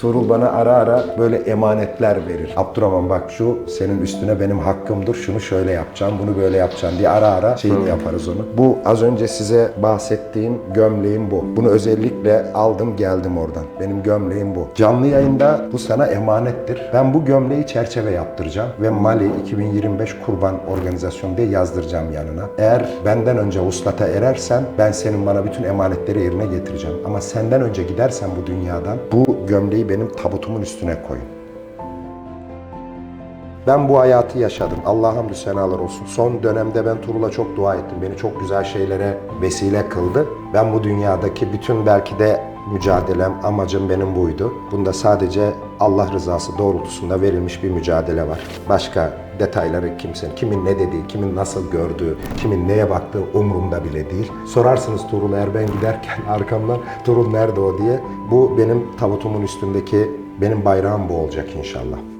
Tuğrul bana ara ara böyle emanetler verir. Abdurrahman bak şu senin üstüne benim hakkımdır. Şunu şöyle yapacağım, bunu böyle yapacağım diye ara ara şeyini yaparız onu. Bu az önce size bahsettiğim gömleğim bu. Bunu özellikle aldım geldim oradan. Benim gömleğim bu. Canlı yayında bu sana emanettir. Ben bu gömleği çerçeve yaptıracağım ve Mali 2025 Kurban Organizasyonu diye yazdıracağım yanına. Eğer benden önce uslata erersen ben senin bana bütün emanetleri yerine getireceğim. Ama senden önce gidersen bu dünyadan bu gömleği benim tabutumun üstüne koyun. Ben bu hayatı yaşadım. Allah'a hamdü senalar olsun. Son dönemde ben Turul'a çok dua ettim. Beni çok güzel şeylere vesile kıldı. Ben bu dünyadaki bütün belki de mücadelem, amacım benim buydu. Bunda sadece Allah rızası doğrultusunda verilmiş bir mücadele var. Başka detayları kimsenin, kimin ne dediği, kimin nasıl gördüğü, kimin neye baktığı umurumda bile değil. Sorarsınız Tuğrul eğer ben giderken arkamdan Tuğrul nerede o diye. Bu benim tabutumun üstündeki benim bayrağım bu olacak inşallah.